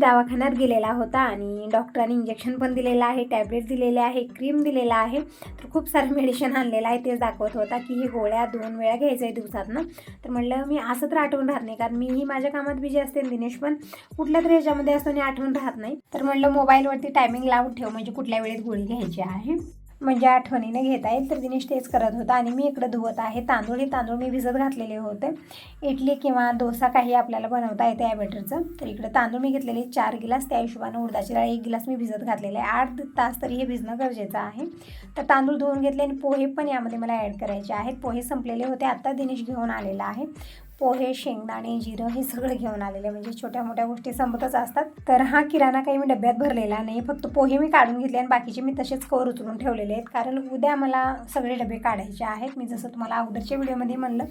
दवाखान्यात गेलेला होता आणि डॉक्टरांनी इंजेक्शन पण दिलेलं आहे टॅबलेट दिलेले आहे क्रीम दिलेला आहे. तर खूप सारं मेडिसिन आणलेलं आहे तेच दाखवत होता की हे गोळ्या दोन वेळा घ्यायचं आहे दिवसातनं. तर म्हटलं मी असं तर आठवून राहत नाही कारण मीही माझ्या कामात बिझी असते दिनेश पण कुठल्या तरी ह्याच्यामध्ये असतो आणि आठवून राहत नाही. तर म्हटलं मोबाईलवरती टायमिंग लावून ठेव म्हणजे कुठल्या वेळेत गोळी घ्यायची आहे. म्हणजे आठवणीने घेता येईल तर दिनेश तेच करत होता आणि मी इकडं धुवत आहे. तांदूळ हे तांदूळ मी भिजत घातलेले होते. इडली किंवा डोसा काही आपल्याला बनवता येते या बॅटरचं. तर इकडं तांदूळ मी घेतलेले चार गिलास. त्या हिशोबानं उडदाची डाळ एक गिलास मी भिजत घातलेले आहे. आठ तास तरी हे भिजणं गरजेचं आहे. तर तांदूळ धुवून घेतले आणि पोहे पण यामध्ये मला ॲड करायचे आहेत. पोहे संपलेले होते. आत्ता दिनेश घेऊन आलेला आहे. पोहे शेंगदाणे जिरं हे सगळं घेऊन आलेले म्हणजे छोट्या मोठ्या गोष्टी संपतच असतात. तर हा किराणा काही मी डब्यात भरलेला नाही फक्त पोहे मी काढून घेतले आणि बाकीचे मी तसेच कवर उचलून ठेवलेले आहेत. कारण उद्या मला सगळे डबे काढायचे आहेत. मी जसं तुम्हाला अगोदरच्या व्हिडिओमध्ये म्हणलं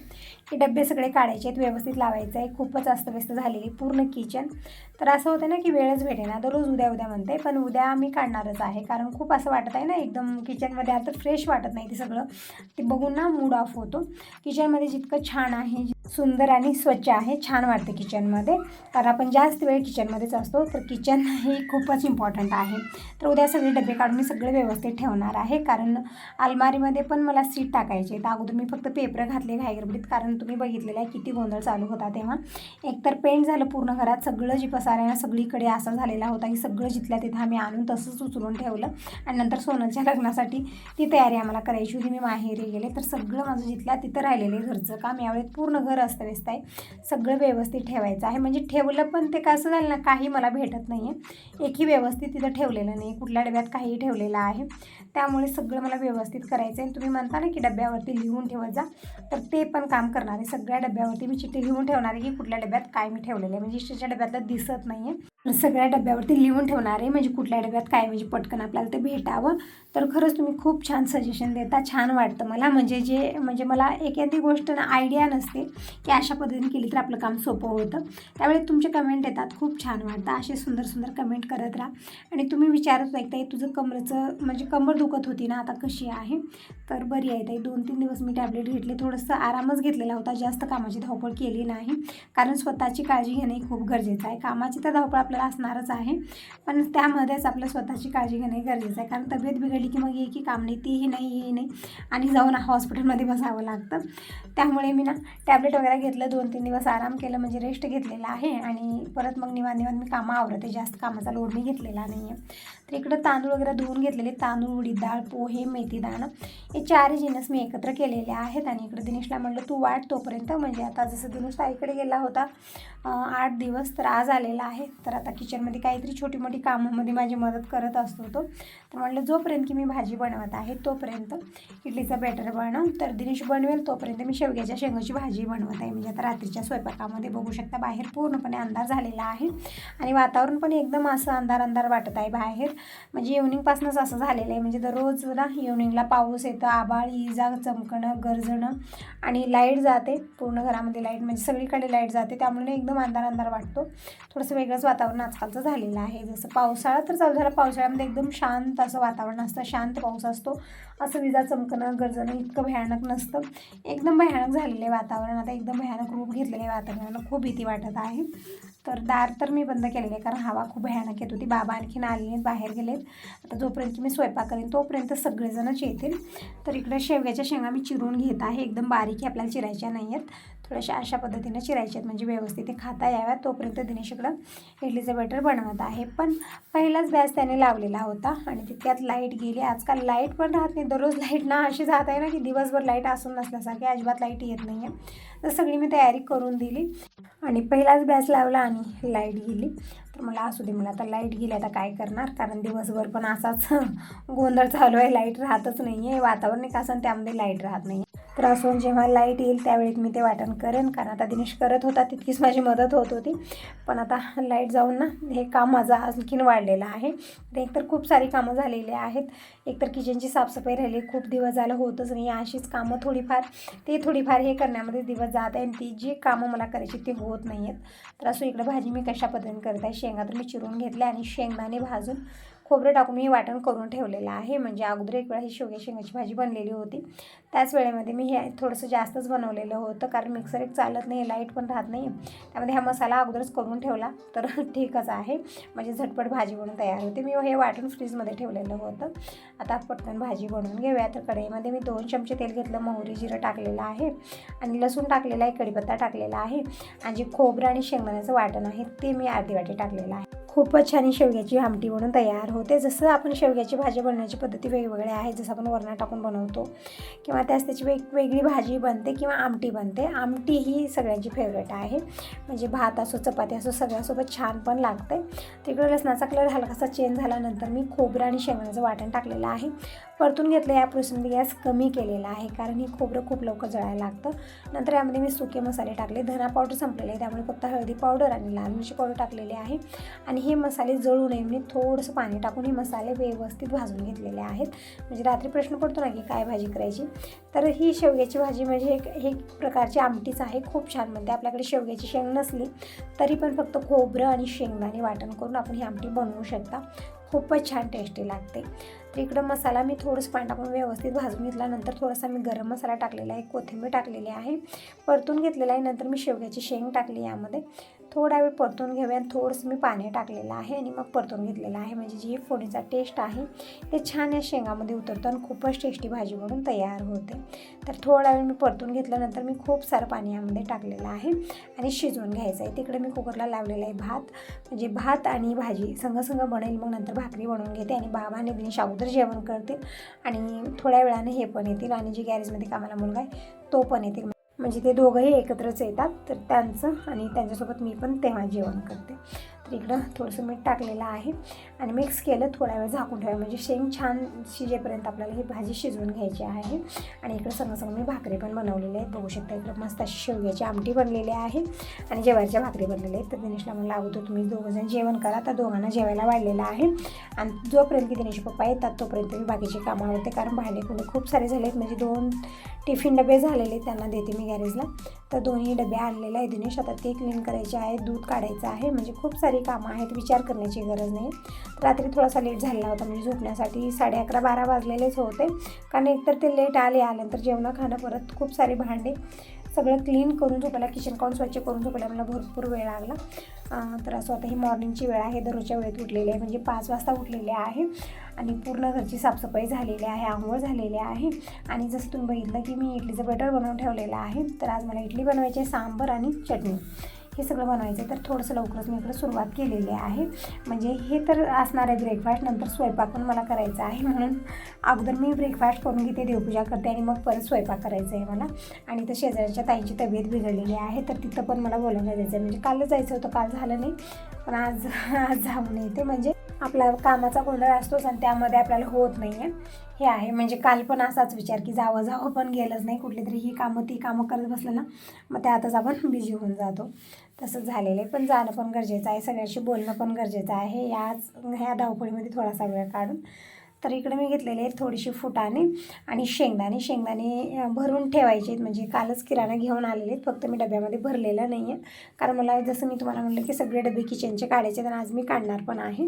की डबे सगळे काढायचे आहेत व्यवस्थित लावायचं आहे. खूपच अस्तव्यस्त झालेली पूर्ण किचन. तर असं होतं ना की वेळच भेटेना दररोज उद्या उद्या म्हणते. पण उद्या मी काढणारच आहे. कारण खूप असं वाटत आहे ना एकदम किचनमध्ये आता फ्रेश वाटत नाही ते सगळं. ते बघून ना मूड ऑफ होतो. किचनमध्ये जितकं छान आहे सुंदर आणि स्वच्छ आहे छान वाटते किचनमध्ये कारण आपण जास्त वेळ किचनमध्येच असतो तर किचन हे खूपच इम्पॉर्टंट आहे. तर उद्या सगळे डबे काढून मी सगळे व्यवस्थित ठेवणार आहे. कारण अलमारीमध्ये पण मला सीट टाकायचे तर अगोदर मी फक्त पेपर घातले घाईगडबडीत कारण तुम्ही बघितलेलं आहे किती गोंधळ चालू होता तेव्हा. एकतर पेंट झालं पूर्ण घरात सगळं जी पसार सगळीकडे असा झालेला होता की सगळं जिथल्या तिथं आम्ही आणून तसंच उचलून ठेवलं. आणि नंतर सोनलच्या लग्नासाठी ती तयारी आम्हाला करायची होती. मी माहेरी गेले तर सगळं माझं जिथल्या तिथं राहिलेलं घरचं काम. यावेळी पूर्ण घर अस्तव्यस्त आहे सगळं व्यवस्थित ठेवायचं आहे. म्हणजे ठेवलं पण ते कसं झालं ना काही मला भेटत नाही आहे एकही व्यवस्थित तिथं ठेवलेलं नाही. कुठल्या डब्यात काहीही ठेवलेलं आहे. त्यामुळे सगळं मला व्यवस्थित करायचं आहे तुम्ही म्हणता ना की डब्यावरती लिहून ठेवत जा. तर ते पण काम करणार आहे. सगळ्या डब्यावरती मी चिठ्ठी लिहून ठेवणार आहे की कुठल्या डब्यात काय मी ठेवलेलं आहे. म्हणजे इष्टीच्या डब्यातलं दिसत नाही आहे सगळ्या डब्यावरती लिहून ठेवणार आहे. म्हणजे कुठल्या डब्यात काय म्हणजे पटकन आपल्याला ते भेटावं. तर खरंच तुम्ही खूप छान सजेशन देता. छान वाटतं मला. म्हणजे जे म्हणजे मला एखादी गोष्ट ना आयडिया नसते की अशा पद्धतीने केली तर आपलं काम सोपं होतं. त्यावेळी तुमचे कमेंट येतात. खूप छान वाटतं. असे सुंदर सुंदर कमेंट करत राहा. आणि तुम्ही विचारत ऐकताय तुझं कमरेचं म्हणजे कंबर दुखत होती ना आता कशी आहे? तर बरी आहे ताई. दोन तीन दिवस मी टॅबलेट घेतले. थोडंसं आरामच घेतलेला होता. जास्त कामाची धावपळ केली नाही. कारण स्वतःची काळजी घेणे खूप गरजेचं आहे. कामाची तर धावपळ आपल्याला असणारच आहे. पण त्यामध्येच आपलं स्वतःची काळजी घेणे गरजेचं आहे. कारण तब्येत बिघडली की मग हे की काम नाही तीही नाही हे नाही. आणि जाऊन हॉस्पिटलमध्ये बसावं लागतं. त्यामुळे मी ना टॅबलेट वगैरे घेतलं दोन तीन दिवस आराम केलं म्हणजे रेस्ट घेतलेला आहे. आणि परत मग निवांत निवांत मी कामं आवरते. जास्त कामाचा लोड मी घेतलेला नाही आहे तर इकडं तांदूळ वगैरे धुवून घेतलेले. तांदूळ उडीद डाळ पोहे मेथी दाणं हे चारही जिनस मी एकत्र केलेले आहेत. आणि इकडं दिनेशला म्हणलं तू वाट तोपर्यंत. म्हणजे आता जसं दिनेश ताईकडे गेला होता आठ दिवस तर आज आलेला आहे. तर आता किचनमध्ये काहीतरी छोटी मोठी कामामध्ये माझी मदत करत असतो तो. तर म्हटलं जोपर्यंत की मी भाजी बनवत आहे तोपर्यंत इडलीचा बॅटर बनव तर दिनेश बनवेल तोपर्यंत मी शेवग्याच्या शेंगाची भाजी बनवत आहे. म्हणजे आता रात्रीच्या स्वयंपाकामध्ये बघू शकता बाहेर पूर्णपणे अंधार झालेला आहे आणि वातावरण पण एकदम असं अंधार अंधार वाटत आहे बाहेर. म्हणजे इव्हनिंगपासूनच असं झालेलं आहे. म्हणजे दररोज ना इव्हनिंगला पाऊस येतं आबाळ इजा चमकणं गरजणं आणि लाइट जाते. पूर्ण घरामध्ये लाइट म्हणजे सगळीकडे लाइट जाते. त्यामुळे एकदम अंधार अंधार वाटतो. थोडंसं वेगळंच वातावरण आजकालचं झालेलं आहे. जसं पावसाळा तर चालू झाला. पावसाळ्यामध्ये एकदम शांत असं वातावरण असतं. शांत पाऊस असतो. असं विजा चमकणं गरजणं इतकं भयानक नसतं. एकदम भयानक झालेलं आहे वातावरण. आता एकदम भयानक रूप घेतलेलं आहे वातावरणाला खूप भीती वाटत आहे. तर दार तर मी बंद केलेले आहे कारण हवा खूप भयानक येत होती. बाबा आणखीन आले आहेत बाहेर गेलेत. आता जोपर्यंत मी स्वयंपाक करेन तोपर्यंत सगळेजणच येतील. तर इकडे शेवग्याच्या शेंगा मी चिरून घेत आहे. एकदम बारीक आपल्याला चिरायच्या नाही आहेत. थोड्याशा अशा पद्धतीने चिरायच्या आहेत म्हणजे व्यवस्थित ते खाता याव्यात. तोपर्यंत दिनेश इकडं इडलीचं बॅटर बनवत आहे. पण पहिलाच गॅस त्याने लावलेला होता आणि तितक्यात लाइट गेली. आजकाल लाइट पण राहत नाही. दररोज लाइट ना अशी जात आहे ना की दिवसभर लाइट असून नसल्यासारखी अजिबात लाइट येत नाही आहे तर सगळी मी तयारी करून दिली. आणि पहिलाच बॅच लावला आणि लाइट गेली. तर मला असू दे मला आता लाइट गेली आता काय करणार? कारण दिवसभर पण असाच गोंधळ चालू आहे लाइट राहतच नाही आहे वातावरण एक असं त्यामध्ये लाइट राहत नाही तर असून जेव्हा लाइट येईल त्यावेळी मी ते वाटण करेन. कारण आता दिनेश करत होता तितकीच माझी मदत होत होती. पण आता लाइट जाऊन ना हे काम माझं आणखीन वाढलेलं आहे. एकतर खूप सारी कामं झालेली आहेत. एकतर किचनची साफसफाई राहिली खूप दिवस झालं होतच नाही. अशीच कामं थोडीफार ते थोडीफार हे करण्यामध्ये दिवस जात आहे आणि ती जी कामं मला करायची ती होत नाही आहेत तर असं इकडं भाजी मी कशा पद्धतीने करत आहे शेंगा तर मी चिरून घेतल्या आणि शेंगदाणे भाजून खोबरं टाकून मी वाटण करून ठेवलेलं आहे. म्हणजे अगोदर एक वेळा ही शेवग्या शेंगाची भाजी बनलेली होती. त्याच वेळेमध्ये मी हे थोडंसं जास्तच बनवलेलं होतं. कारण मिक्सर एक चालत नाही लाइट पण राहत नाही. त्यामध्ये हा मसाला अगोदरच करून ठेवला. तर ठीकच आहे. म्हणजे झटपट भाजी बनून तयार होते. मी हे वाटण फ्रीजमध्ये ठेवलेलं होतं. आता पटकन भाजी बनवून घेऊया. तर कढईमध्ये मी दोन चमचे तेल घेतलं. मोहरी जिरं टाकलेलं आहे. आणि लसूण टाकलेला आहे. कढीपत्ता टाकलेला आहे. आणि जे खोबरं आणि शेंगदाण्याचं वाटण आहे. ते मी अर्धी वाटी टाकलेलं आहे. खूपच छान शेवग्याची आमटी म्हणून तयार होते. जसं आपण शेवग्याची भाजी बनवण्याची पद्धती वेगवेगळ्या आहेत जसं आपण वरणा टाकून बनवतो किंवा त्याच त्याची वेगवेगळी भाजी बनते किंवा आमटी बनते. आमटी ही सगळ्यांची फेवरेट आहे. म्हणजे भात असो चपाती असो सगळ्यासोबत छान पण लागते. तिकडं लसणाचा कलर हलकासा चेंज झाल्यानंतर मी खोबरं आणि शेंगण्याचं वाटण टाकलेलं आहे. परतून घेतलं या प्रोसेसमध्ये गॅस कमी केलेला आहे कारण हे खोबरं खूप लवकर जळायला लागतं. नंतर यामध्ये मी सुके मसाले टाकले धना पावडर संपलेले आहे त्यामुळे फक्त हळदी पावडर आणि लाल मिरची पावडर टाकलेली आहे. आणि हे मसाले जळू नये मी थोडंसं पाणी टाकून हे मसाले व्यवस्थित भाजून घेतलेले आहेत. म्हणजे रात्री प्रश्न पडतो ना की काय भाजी करायची? तर ही शेवग्याची भाजी म्हणजे एक हे प्रकारची आमटीच आहे खूप छान म्हणते आपल्याकडे शेवग्याची शेंग नसली तरी पण फक्त खोबरं आणि शेंगदाणे वाटण करून आपण ही आमटी बनवू शकता. खूपच छान टेस्टी लागते. तर इकडं मसाला मी थोडंसं पाणी टाकून व्यवस्थित भाजून घेतल्यानंतर थोडासा मी गरम मसाला टाकलेला आहे कोथिंबीर टाकलेली आहे. परतून घेतलेला आहे नंतर मी शेवग्याची शेंग टाकली यामध्ये. थोडा वेळ परतून घेऊया आणि थोडंसं मी पाणी टाकलेलं आहे आणि मग परतून घेतलेलं आहे. म्हणजे जी फोडीचा टेस्ट आहे ते छान या शेंगामध्ये उतरतो आणि खूपच टेस्टी भाजी म्हणून तयार होते. तर थोडा वेळ मी परतून घेतल्यानंतर मी खूप सारं पाणी यामध्ये टाकलेलं आहे आणि शिजवून घ्यायचं आहे. तिकडे मी कुकरला लावलेलं आहे भात. म्हणजे भात आणि भाजी संगसंग बनेल मग नंतर भाकरी बनवून घेते आणि बाबा आणि दिनेश अगोदर जेवण करतील आणि थोड्या वेळाने हे पण येतील आणि जे गॅरेजमध्ये कामाला मुलगा आहे तो पण येतील. म्हणजे ते दोघंही एकत्रच येतात तर त्यांचं आणि त्यांच्यासोबत मी पण तेव्हा जेवण करते. इकडं थोडंसं मीठ टाकलेलं आहे. आणि मिक्स केलं थोडा वेळ झाकून ठेवा म्हणजे शेंग छान शिजेपर्यंत आपल्याला ही भाजी शिजवून घ्यायची आहे. आणि इकडं संग संग मी भाकरी पण बनवलेली आहेत बघू शकता इकडं मस्त अशी शेवग्याची आमटी बनलेली आहे. आणि जेवायच्या भाकरी बनलेल्या आहेत. तर दिनेशला म्हणलं अगोदर तुम्ही दोघंजण जेवण करा. तर दोघांना जेवायला वाढलेलं आहे. आणि जोपर्यंत दिनेश पप्पा येतात तोपर्यंत मी बाकीची कामं आवडते कारण भांडे कुठे खूप सारे झाले आहेत म्हणजे दोन टिफिन डबे झालेले त्यांना देते मी गॅरेजला. तर दोन्ही डबे आणलेले आहे दिनेश. आता ते क्लीन करायचे आहे दूध काढायचं आहे. म्हणजे खूप सारी कामं आहेत विचार करण्याची गरज नाही. रात्री थोडासा लेट झालेला होता म्हणजे झोपण्यासाठी साडे अकरा बारा वाजलेलेच होते. कारण एकतर ते लेट आले आल्यानंतर जेवणं खाणं परत खूप सारे भांडे. सगळं क्लीन करून झोपायला किचन काउन स्वच्छ करून झोपायला मला भरपूर वेळ लागला. तर असं आता ही मॉर्निंगची वेळ आहे दररोजच्या वेळेत उठलेली आहे म्हणजे पाच वाजता उठलेले आहे. आणि पूर्ण घरची साफसफाई झालेली आहे आंघोळ झालेली आहे. आणि जसं तुम्ही बघितलं की मी इडलीचं बटर बनवून ठेवलेलं आहे. तर आज मला इडली बनवायची आहे सांबर आणि चटणी. हे सगळं बनवायचं आहे तर थोडंसं लवकरच मी इकडं सुरुवात केलेली आहे. म्हणजे हे तर असणार आहे ब्रेकफास्ट नंतर स्वयंपाक पण मला करायचा आहे म्हणून. अगोदर मी ब्रेकफास्ट करून घेते देवपूजा करते आणि मग परत स्वयंपाक करायचं आहे मला. आणि तर शेजारच्या ताईंची तब्येत बिघडलेली आहे तर तिथं पण मला बोलायला जायचं आहे म्हणजे कालच जायचं होतं काल झालं नाही. पण आज आज जाऊन येते. म्हणजे आपला कामाचा गोंधळ असतोच आणि त्यामध्ये आपल्याला होत नाही आहे हे आहे. म्हणजे काल पण असाच विचार की जावं जावं पण गेलंच नाही. कुठली तरी ही कामं ती कामं करत बसलं ना मग त्यातच आपण बिझी होऊन जातो. तसंच झालेलं आहे. पण जाणं पण गरजेचं आहे. सगळ्याशी बोलणं पण गरजेचं आहे. याच ह्या धावपळीमध्ये थोडासा वेळ काढून तर इकडे मी घेतलेले आहेत थोडीशी फुटाणे आणि शेंगदाणे. शेंगदाणे भरून ठेवायचे आहेत. म्हणजे कालच किराणा घेऊन आलेले आहेत. फक्त मी डब्यामध्ये भरलेलं नाही आहे कारण मला जसं मी तुम्हाला म्हटलं की सगळे डबे किचनचे काढायचे तर आज मी काढणार पण आहे.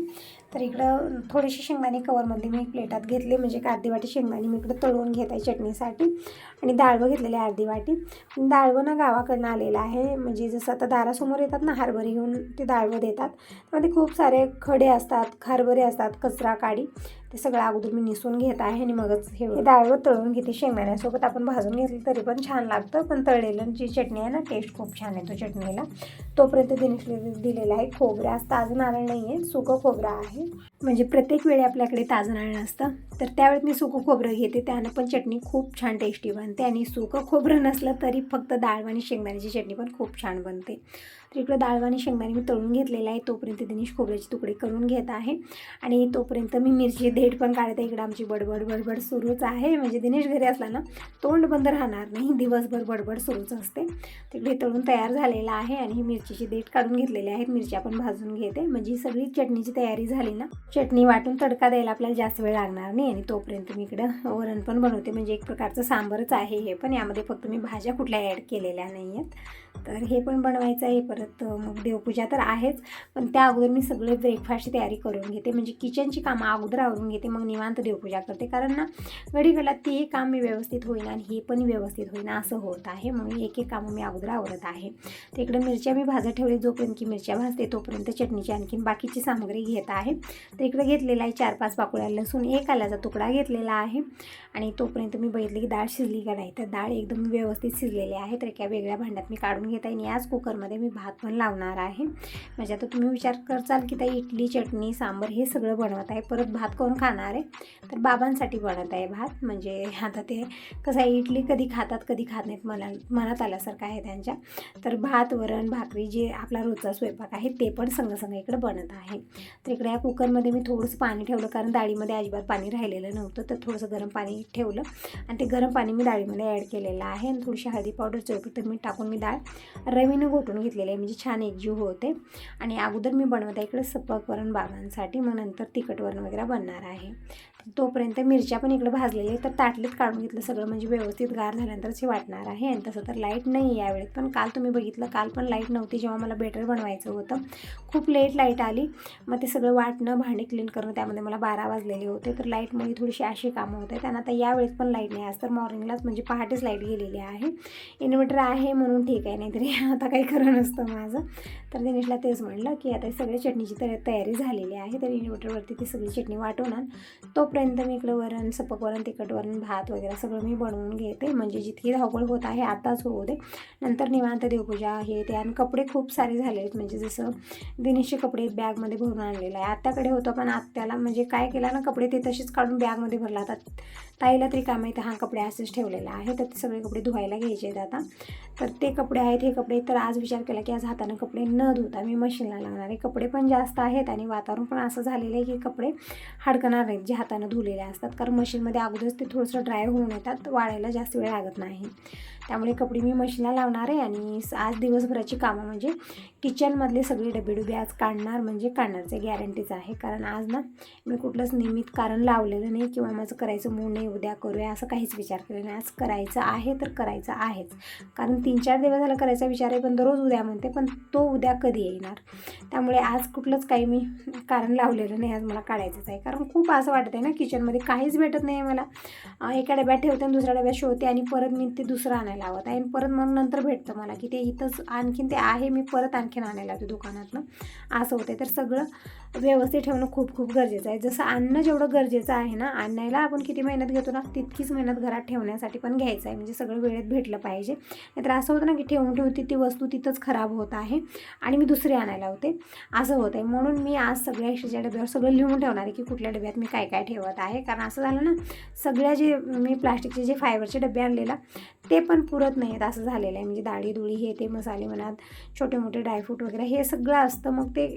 तर इकडं थोडीशी शेंगदाणे कवरमधली मी प्लेटात घेतले. म्हणजे एक अर्धी वाटी शेंगदाणे मी इकडं तळून घेत आहे चटणीसाठी. आणि डाळवं घेतलेले अर्धी वाटी. डाळवं ना गावाकडनं आलेलं आहे. म्हणजे जसं आता दारासमोर येतात ना हरभरी घेऊन ते डाळवं देतात. त्यामध्ये खूप सारे खडे असतात हरभरे असतात कचरा काडी. ते सगळं अगोदर मी निसून घेत आहे आणि मगच हे डाळवं तळून घेते. शेंगदाण्यासोबत आपण भाजून घेतलं तरी पण छान लागतं पण तळलेलं जी चटणी आहे ना टेस्ट खूप छान येतो चटणीला. तोपर्यंत दिनेशने दिलेला आहे खोबरं. आज ताजं नारळ नाही आहे सुकं खोबरं आहे. म्हणजे प्रत्येक वेळी आपल्याकडे ताजं नारळ असतं. तर त्यावेळेस मी सुकं खोबरं घेते. त्यानं पण चटणी खूप छान टेस्टी बनते. आणि सुकं खोबरं नसलं तरी फक्त डाळ आणि शेंगदाण्याची चटणी पण खूप छान बनते. तर इकडं डाळ आणि शेंगदाणे मी तळून घेतलेलं आहे तोपर्यंत दिनेश खोबऱ्याचे तुकडे करून घेत आहे. आणि तोपर्यंत मी मिरची देठ पण काढते इकडं आमची बडबड बडबड सुरूच आहे. म्हणजे दिनेश घरी असला ना तोंड बंद राहणार नाही. दिवसभर बडबड सुरूच असते. तिकडे तळून तयार झालेला आहे आणि ही मिरचीची देठ काढून घेतलेले आहेत मिरची आपण भाजून घेते. म्हणजे सगळी चटणीची तयारी झाली ना चटणी वाटून तडका द्यायला आपल्याला जास्त वेळ लागणार नाही. आणि तोपर्यंत मी इकडं वरण पण बनवते. म्हणजे एक प्रकारचं सांबरच आहे हे पण. यामध्ये फक्त मी भाज्या कुठल्या ॲड केलेल्या नाही आहेत. तर हे पण बनवायचं आहे. परत मग देवपूजा तर आहेच. पण त्या अगोदर मी सगळे ब्रेकफास्टची तयारी करून घेते. म्हणजे किचनची कामं अगोदर आवरून घेते. मग निवांत देवपूजा करते. कारण ना घडी घडला ते काम मी व्यवस्थित होईना आणि हे पण व्यवस्थित होईना असं होत आहे. म्हणून एक एक कामं मी अगोदर आवरत आहे. तर इकडे मिरच्या मी भाजत ठेवले. जोपर्यंत की मिरच्या भाजते तोपर्यंत चटणीची आणखीन बाकीची सामग्री घेत आहे. तर इकडे घेतलेला आहे चार पाच पाकोळ्या लसूण. एक आल्याचा तुकडा घेतलेला आहे. आणि तोपर्यंत मी बघितलं की डाळ शिजली का नाही. तर डाळ एकदम व्यवस्थित शिजलेली आहे. तर एका वेगळ्या भांड्यात मी काढून घेत आहे आणि याच कुकरमध्ये मी भात पण लावणार आहे. म्हणजे आता तुम्ही विचार करचाल की ताई इडली चटणी सांबर हे सगळं बनवत आहे. परत भात करून खाणार आहे? तर बाबांसाठी बनत आहे भात. म्हणजे आता ते कसं आहे इडली कधी खातात कधी खात नाहीत मला मनात आल्यासारखं आहे त्यांच्या. तर भात वरण भाकरी जे आपला रोजचा स्वयंपाक आहे ते पण संगसंग इकडे बनत आहे. तर इकडे या कुकरमध्ये मी थोडंसं पाणी ठेवलं कारण डाळीमध्ये अजिबात पाणी राहिलेलं नव्हतं. तर थोडंसं गरम पाणी ठेवलं आणि ते गरम पाणी मी डाळीमध्ये ॲड केलेलं आहे. आणि थोडीशी हळदी पावडर चोपी तर मी टाकून मी डाळ रवीनं घोटून घेतलेले आहे. म्हणजे छान एकजीव होते. आणि अगोदर मी बनवत आहे इकडे सपक वरण बाबांसाठी मग नंतर तिखट वरण वगैरे बनणार आहे. तोपर्यंत मिरच्या पण इकडे भाजलेल्या तर ताटलीत काढून घेतलं सगळं. म्हणजे व्यवस्थित गार झाल्यानंतरच हे वाटणार आहे. आणि तसं तर लाइट नाही आहे यावेळेत. पण काल तुम्ही बघितलं काल पण लाइट नव्हती जेव्हा मला बेटर बनवायचं होतं. खूप लेट लाइट आली. मग ते सगळं वाटणं भांडी क्लीन करणं त्यामध्ये मला बारा वाजलेले होते. तर लाईटमुळे थोडीशी अशी कामं होते त्यांना आता यावेळेस पण लाइट नाही. आज तर मॉर्निंगलाच म्हणजे पहाटेच लाइट गेलेली आहे. इन्व्हर्टर आहे म्हणून ठीक आहे. नाहीतरी आता काही खरं नसतं माझं. तर दिनेशला तेच म्हणलं की आता सगळ्या चटणीची तर तयारी झालेली आहे. तर इन्व्हर्टरवरती ती सगळी चटणी वाटवणार तो तोपर्यंत मी इकडे वरण सपक वरण तिखट वरण भात वगैरे सगळं मी बनवून घेते. म्हणजे जितकी धावपळ होत आहे आताच होऊ दे. नंतर निवांत देवपूजा हे ते आणि कपडे खूप सारे झाले आहेत. म्हणजे जसं दिनेशचे कपडे बॅगमध्ये भरून आणलेलं आहे. आत्याकडे होतं पण आत्याला म्हणजे काय केलं ना कपडे ते तसेच काढून बॅगमध्ये भरला. आता ताईला तरी काम आहे तर हा कपडे असेच ठेवलेला आहे. तर ते सगळे कपडे धुवायला घ्यायचे आहेत आता. तर ते कपडे आहेत हे कपडे. तर आज विचार केला की आज हातानं कपडे न धुता मी मशीनला लावणारे कपडे पण जास्त आहेत आणि वातावरण पण असं झालेलं आहे की कपडे हडकणार नाहीत. जे हातानं धुलेले असतात. कारण मशीनमध्ये अगोदरच ते थोडंसं ड्राय होऊन येतात. वाळायला जास्त वेळ लागत नाही. त्यामुळे कपडे मी मशीनला लावणार आहे आणि आज दिवसभराची कामं म्हणजे किचनमधले सगळे डबे आज काढणार म्हणजे काढणारचं गॅरंटीच आहे. कारण आज ना मी कुठलंच नियमित कारण लावलेलं नाही किंवा माझं करायचं मूड नाही उद्या करूया असं काहीच विचार केला नाही. आज करायचं आहे तर करायचं आहेच. कारण तीन चार दिवस झाला करायचा विचार आहे पण दररोज उद्या म्हणते पण तो उद्या कधी येणार? त्यामुळे आज कुठलंच काही मी कारण लावलेलं नाही आज मला काढायचंच आहे. कारण खूप असं वाटत आहे ना किचनमध्ये काहीच भेटत नाही आहे मला. एका डब्यात ठेवते आणि दुसऱ्या डब्यात शोधते आणि परत मी ते दुसरं आणायला लावत आहे. आणि परत मग नंतर भेटतं मला की ते इथंच आणखीन ते आहे मी परत आणखी आणखीन आणायला लावते दुकानातनं. असं होते तर सगळं व्यवस्थित ठेवणं खूप खूप गरजेचं आहे. जसं अन्न जेवढं गरजेचं आहे ना आणायला आपण किती मेहनत घेतो ना तितकीच मेहनत घरात ठेवण्यासाठी पण घ्यायचं आहे. म्हणजे सगळं वेळेत भेटलं पाहिजे. नाहीतर असं होतं ना की ठेवून ठेवून ती ती वस्तू तिथंच खराब होत आहे आणि मी दुसरी आणायला होते. असं होत आहे म्हणून मी आज सगळ्या एक्स्ट्राच्या डब्यावर सगळं लिहून ठेवणार आहे की कुठल्या डब्यात मी काय काय ठेवत आहे. कारण असं झालं ना सगळ्या जे मी प्लास्टिकचे जे फायबरचे डबे आणलेला ते पण पुरत नाही आहेत असं झालेलं आहे. म्हणजे दाढी दुळी हे ते मसाले म्हणा छोटे मोठे ड्रायफ्रूट वगैरे हे सगळं असतं. मग ते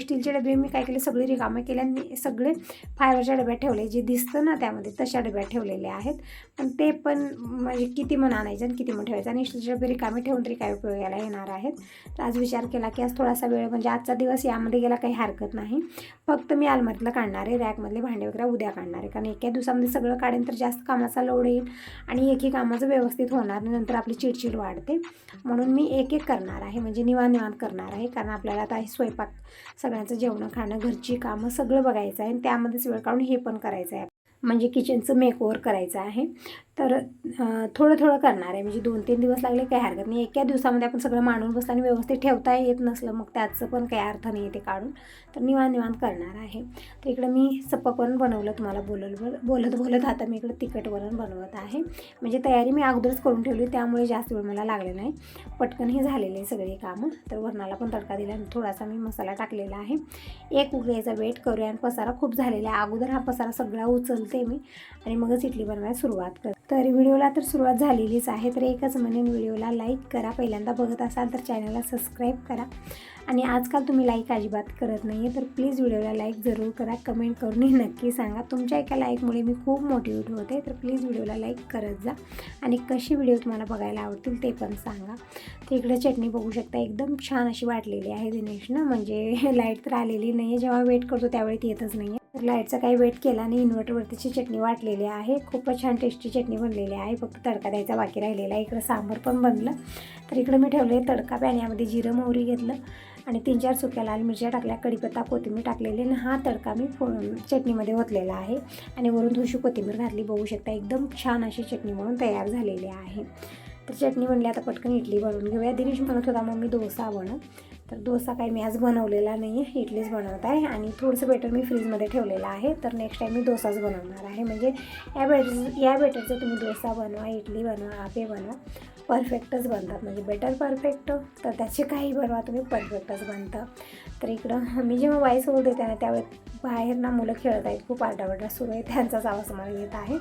स्टीलचे डबे मी काय केले? सगळे रिकामे केले आणि मी सगळे फायबरच्या डब्यात ठेवले. जे दिसतं ना त्यामध्ये तशा डब्यात ठेवलेले आहेत. पण ते पण म्हणजे किती मन आणायचं आणि किती मन ठेवायचं? आणि स्टीलचे डबे रिकामे ठेवून तरी काय उपयोगाला येणार आहेत? तर आज विचार केला की आज थोडासा वेळ म्हणजे आजचा दिवस यामध्ये गेला काही हरकत नाही. फक्त मी आलमारीतलं काढणार आहे. रॅकमधले भांडे वगैरे उद्या काढणार आहे. कारण एका दिवसामध्ये सगळं काढेन तर जास्त कामाचा लोड येईल आणि एकही कामाचं व्यवस्थित होणार नंतर आपली चिडचिड वाढते. म्हणून मी एक एक करणार आहे. म्हणजे निवान निवांत करणार आहे. कारण आपल्याला आता हे स्वयंपाक सगळ्यांचं जेवणं खाणं घरची कामं सगळं बघायचं आहे. आणि त्यामध्येच वेळ काढून हे पण करायचं आहे. म्हणजे किचनचं मेकओवर करायचं आहे. तर थोडं थोडं करणार आहे. म्हणजे दोन तीन दिवस लागले काही हरकत नाही. एका दिवसामध्ये आपण सगळं मांडून बसलं आणि व्यवस्थित ठेवता येत नसलं मग त्याचं पण काही अर्थ नाही आहे ते काढून. तर निवांत निवांत करणार आहे. तर इकडं मी सपक वरण बनवलं तुम्हाला बोलत बोलत बोलत आता मी इकडं तिखट वरण बनवत आहे. म्हणजे तयारी मी अगोदरच करून ठेवली त्यामुळे जास्त वेळ मला लागले नाही. पटकन हे झालेले सगळे कामं. तर वरणाला पण तडका दिला आणि थोडासा मी मसाला टाकलेला आहे. एक उकळीचा वेट करूया आणि पसारा खूप झालेला आहे. अगोदर हा पसारा सगळा उचल बोलते मी आणि मगच इडली बनवायला सुरुवात कर. तर व्हिडिओला तर सुरुवात झालेलीच आहे तर एकच म्हणेन व्हिडिओला लाईक करा. पहिल्यांदा बघत असाल तर चॅनलला सबस्क्राईब करा. आणि आजकाल तुम्ही लाईक अजिबात करत नाही आहे तर प्लीज व्हिडिओला लाईक जरूर करा. कमेंट करूनही नक्की सांगा. तुमच्या एका लाईकमुळे मी खूप मोटिवेट होते तर प्लीज व्हिडिओला लाईक करत जा. आणि कशी व्हिडिओ तुम्हाला बघायला आवडतील ते पण सांगा. तर इकडे चटणी बघू शकता एकदम छान अशी वाटलेली आहे दिनेशनं. म्हणजे लाइट तर आलेली नाही आहे जेव्हा वेट करतो त्यावेळी ती येतच नाही आहे तर लाईटचा काही वेट केला नाही इन्व्हर्टरवरतीची चटणी वाटलेली आहे. खूपच छान टेस्टी चटणी बनलेली आहे. फक्त तडका द्यायचा बाकी राहिलेला आहे. इकडं सांबार पण बनलं. तर इकडं मी ठेवले तडका पॅन्यामध्ये जिरं मोहरी घेतलं आणि तीन चार सुक्या लाल मिरच्या टाकल्या. कढीपत्ता कोथिंबीर टाकलेली आणि हा तडका मी फो चटणीमध्ये ओतलेला आहे. आणि वरून थोडीशी कोथिंबीर घातली. बघू शकता एकदम छान अशी चटणी म्हणून तयार झालेली आहे. तर चटणी बनली. आता पटकन इडली बनवून घेऊया. दिनेश म्हणत होता मम्मी डोसा बनव. तर डोसा काही मी आज बनवलेला नाही आहे इडलीच बनवत आहे. आणि थोडंसं बेटर मी फ्रीजमध्ये ठेवलेलं आहे. तर नेक्स्ट टाईम मी डोसाच बनवणार आहे. म्हणजे या बेटर या बेटरचं तुम्ही डोसा बनवा इडली बनवा आपे बनवा. परफेक्टच बनतात. म्हणजे बेटर परफेक्ट तर त्याचे काही बनवा तुम्ही परफेक्टच बनतं. तर इकडं मी जेव्हा वाईस बोलते ना त्यावेळेस बाहेर ना मुलं खेळत आहेत खूप आरडावरडा सुरू आहे त्यांचाच आवाज मला येत आहे.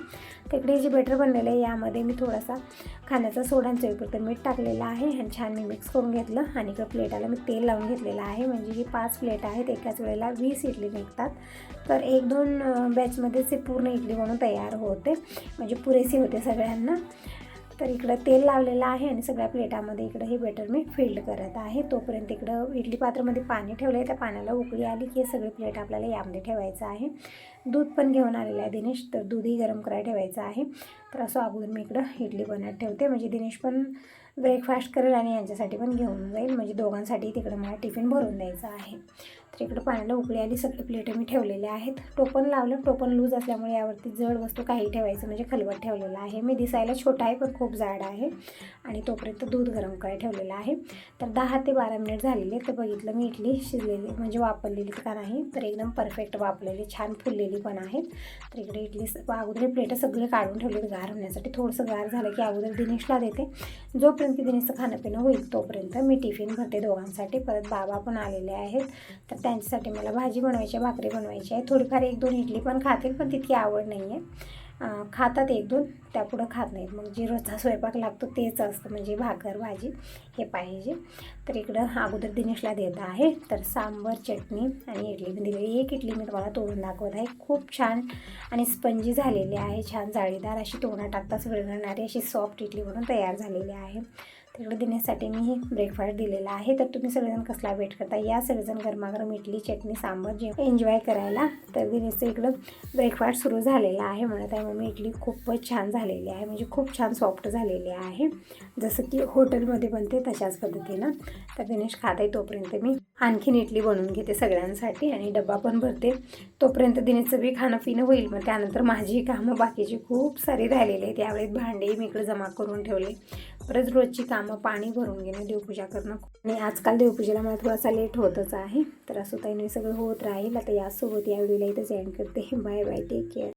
तिकडे जे बेटर बनलेलं आहे यामध्ये मी थोडासा खाण्याचा सोडांचा चवीपुरतं मीठ टाकलेलं आहे आणि छान मी मिक्स करून घेतलं आणि इकडं प्लेटाला मी तेल लावून घेतलेलं आहे म्हणजे ही पाच प्लेट आहेत एकाच वेळेला वीस इडली निघतात. तर एक दोन बॅचमध्येच ते पूर्ण इडली बनून तयार होते. म्हणजे पुरेसे होते सगळ्यांना. तर इकडं तेल लावलेलं आहे आणि सगळ्या प्लेटामध्ये इकडं हे बेटर मी फिल्ड करत आहे. तोपर्यंत इकडं इडली पात्रामध्ये पाणी ठेवलं आहे त्या पाण्याला उकळी आली की हे सगळे प्लेट आपल्याला यामध्ये ठेवायचं आहे. दूध पण घेऊन आलेलं आहे दिनेश. तर दूधही गरम करायला ठेवायचं आहे. तर असं अगोदर मी इकडं इडली बनवत ठेवते. म्हणजे दिनेश पण ब्रेकफास्ट करेल आणि यांच्यासाठी पण घेऊन जाईल. म्हणजे दोघांसाठी तिकडं मला टिफिन भरून द्यायचं आहे. तर इकडं पाण्याला उकळी आली सगळे प्लेट मी ठेवलेले आहेत. टोपण लावलं टोपण लूज असल्यामुळे यावरती जड वस्तू काही ठेवायचं म्हणजे खलबत ठेवलेलं आहे. मी दिसायला छोटा आहे पण खूप जाड आहे. आणि तोपर्यंत दूध गरम करायला ठेवलेलं आहे. तर दहा ते बारा मिनिट झालेले तर बघितलं मी इडली शिजलेली म्हणजे वापरलेली का नाही तर एकदम परफेक्ट वापरलेली छान फुललेली पण आहेत. तर इकडे इडली अगोदर प्लेटं सगळे काढून ठेवले गार होण्यासाठी थोडंसं गार झालं की अगोदर दिनेशला देते. जोपर्यंत दिनेशचं खाणं पिणं होईल तोपर्यंत मी टिफिन भरते दोघांसाठी. परत बाबा पण आलेले आहेत. तर त्यांच्यासाठी मला भाजी बनवायची आहे भाकरी बनवायची आहे. थोडीफार एक दोन इडली पण खातील पण तितकी आवड नाही आहे खातात एक दोन त्यापुढं खात नाहीत. मग जे रोजचा स्वयंपाक लागतो तेच असतं. म्हणजे भाकर भाजी हे पाहिजे. तर इकडं अगोदर दिनेशला देत आहे. तर सांबर चटणी आणि इडली. पण दिलेली एक इडली मी तुम्हाला तोडून दाखवत आहे. खूप छान आणि स्पंजी झालेली आहे. छान जाळीदार अशी तोंडा टाकताच विरघळणारी अशी सॉफ्ट इडली म्हणून तयार झालेली आहे. तिकडे देण्यासाठी मी ब्रेकफास्ट दिलेला आहे. तर तुम्ही सगळेजण कसला वेट करता? या सगळेजण गरमागरम इडली चटणी सांबर जे एन्जॉय करायला तर दिनेशचं इकडं ब्रेकफास्ट सुरू झालेला आहे. म्हणत आहे मम्मी इडली खूपच छान झालेली आहे. म्हणजे खूप छान सॉफ्ट झालेली आहे. जसं की हॉटेलमध्ये बनते तशाच पद्धतीनं. तर दिनेश खात आहे. तोपर्यंत मी आणखीन इडली बनवून घेते सगळ्यांसाठी आणि डब्बा पण भरते. तोपर्यंत दिनेशचं बी खाणं पिणं होईल. मग त्यानंतर माझी कामं बाकीची खूप सारी राहिलेली आहेत. त्यावेळेस भांडे मी इकडे जमा करून ठेवले. परत रोजची कामं पाणी भरून घेणं देवपूजा करणं. आणि आजकाल देवपूजेला मला थोडासा लेट होतच आहे. तर असं ताईने सगळं होत राहील. आता यासोबत या व्हिडिओला इथंच एंड करते. Bye bye take care